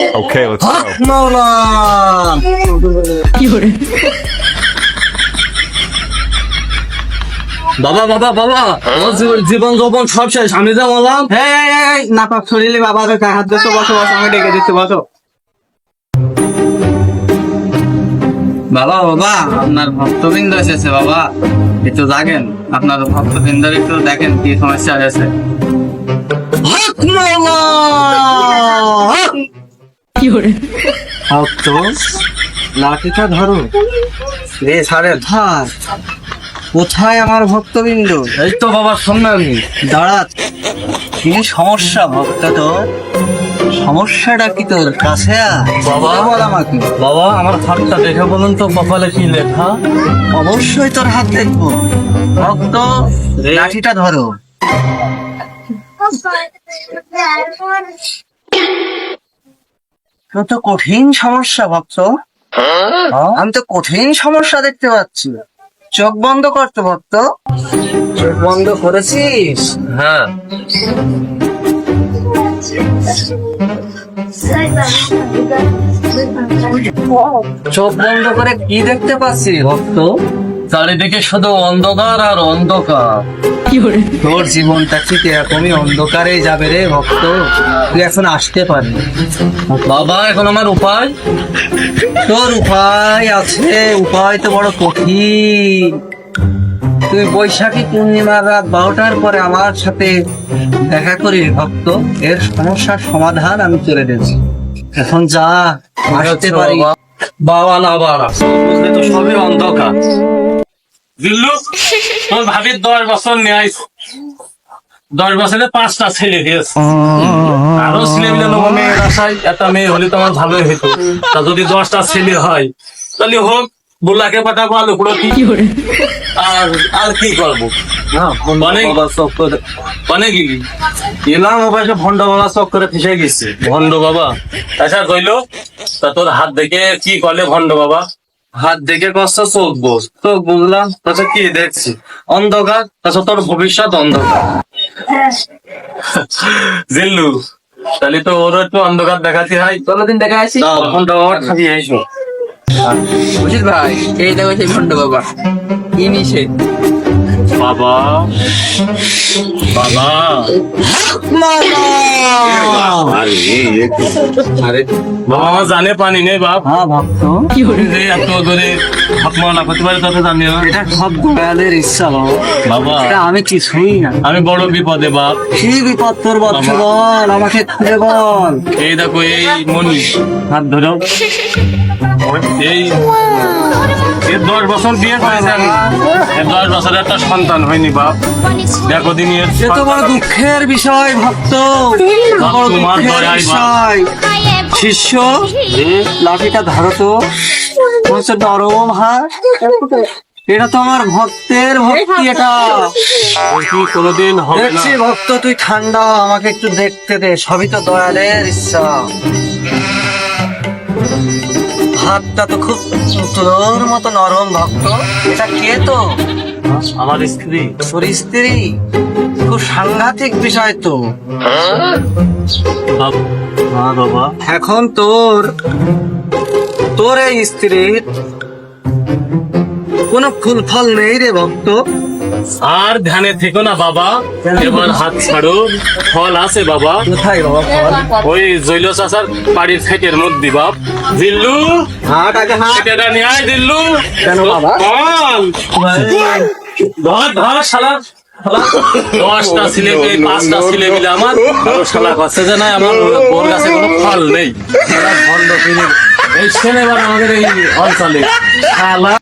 Okay, let's go. মাওলা বাবা বাবা বাবা! আমার জীবন- জীবন যৌবন সব শেষ। আমি যা বললাম এই নাপাক শরীরে বাবা তো হাত দিচ্ছে বসো বসো আমি ডেকে দিচ্ছি বসো। বাবা বাবা আপনার ভক্তবৃন্দ এসেছে বাবা। একটু জাগেন আপনার ভক্তবৃন্দ একটু দেখেন কি সমস্যা হয়েছে। ভক্ত লাঠিটা ধরো। রে সারে ধার। কোথায় আমার ভক্তবৃন্দ? এই তো বাবা শুননা আমি দাঁড়া। কি সমস্যা ভক্ত তোর সমস্যাটা কি তোর? কাছে। বাবা। বল আমাকে। বাবা আমার হাতটা দেখে বলুন তো কপালে কি লেখা? অবশ্যই তোর হাত দেখব। ভক্ত লাঠিটা ধরো। তোর তো কঠিন সমস্যা ভক্ত আমি তো কঠিন সমস্যা দেখতে পাচ্ছি। চোখ বন্ধ করতো ভক্ত। চোখ বন্ধ করেছিস? হ্যাঁ। চোখ বন্ধ করে কি দেখতে পাচ্ছি ভক্ত? চারিদিকে শুধু অন্ধকার আর অন্ধকার। তোর জীবনটা ঠিক এরকমই অন্ধকারেই যাবে রে ভক্ত। তুই এখন আসতে পারবি। বাবা এখন আমার উপায়? তোর উপায় আছে উপায় তো বড় কঠিন। তুই বৈশাখী পূর্ণিমার রাত বারোটার পরে আমার সাথে দেখা করিস ভক্ত। এর সমস্যার সমাধান আমি চলে দিয়েছি। এখন যা আসতে পারি। বাবা। বাবা না বাবা বুঝলি তো সবই অন্ধকার। দিল্লু তোর ভাবির দশ বছর নেয় দশ বছরে পাঁচটা ছেলে দিয়েছে। আরও ছেলে মিলে মেয়ের আশায় একটা মেয়ে হলে তো আমার ভালোই হতো তা যদি দশটা ছেলে হয় তাহলে হোক বুলাকে পাঠাবো আলু পুরো কি আর আর কি করব মানে মানে কি এলাম ওপাশে ভন্ড বাবা চক করে ফেসে গেছে ভন্ড বাবা। আচ্ছা কইলো তা তোর হাত দেখে কি করলে ভন্ড বাবা? হাত দেখে কষ্ট চোখ বোঝ। চোখ বুঝলাম তাছাড়া কি দেখছি? অন্ধকার তাছাড়া তোর ভবিষ্যৎ অন্ধকার। জিল্লু তাহলে তো ওর একটু অন্ধকার দেখাতে হয় চলো দিন দেখা আসি বাবা খাবি আইসো। বুঝিস ভাই এই দেখো সেই ভণ্ড বাবা। কি নিষেধ? বাবা। বাবা। আরে বাবা জানে পানি নেই বাপ হ্যাঁ ভক্ত যে এত করে হাতমালা করতে পারে তাতে জানি এটা সব দয়ালের ইচ্ছা বাবা বাবা এটা আমি কিছুই না আমি বড় বিপদে বাপ কি বিপদ তোর বৎস বল আমাকে খুলে বল এই দেখো এই মনি হাত ধরো এই দশ বছর বিয়ে করেছে আমি দশ বছর একটা সন্তান হয়নি বাপ দেখো দিন তো বড় দুঃখের বিষয় ভক্ত। তোমার শিষ্য লাঠিটা ধরো নরম হাত এটা তো আমার ভক্তের ভক্তি এটা কোনোদিন হবে ভক্ত তুই ঠান্ডা আমাকে একটু দেখতে দে সবই তো দয়ালের ইচ্ছা হাতটা তো খুব তোর মতো নরম ভক্ত এটা কে তো আমার স্ত্রী তোর স্ত্রী সাংঘাতিক বিষয় তো। বাবা এখন তোর তোর এই স্ত্রীর কোনো ফুল ফল নেই রে ভক্ত। আর ধ্যানে থেকো না বাবা এবার হাত ছাড়ো ফল আছে বাবা। কোথায় বাবা ফল? ওই জৈল চাষার বাড়ির ফেটের মধ্যে বাপ। দিল্লু হাট আগে হাট। ফেটেটা নিয়ে আয় দিল্লু। কেন বাবা? ফল। ধর ধর শালা। দশটা ছেলে পেয়ে পাঁচটা ছেলে মিলে আমার শালা কাছে যে নাই আমার বোর কোনো ফল নেই। ফিরে এই ছেলে আমাদের এই অঞ্চলে। শালা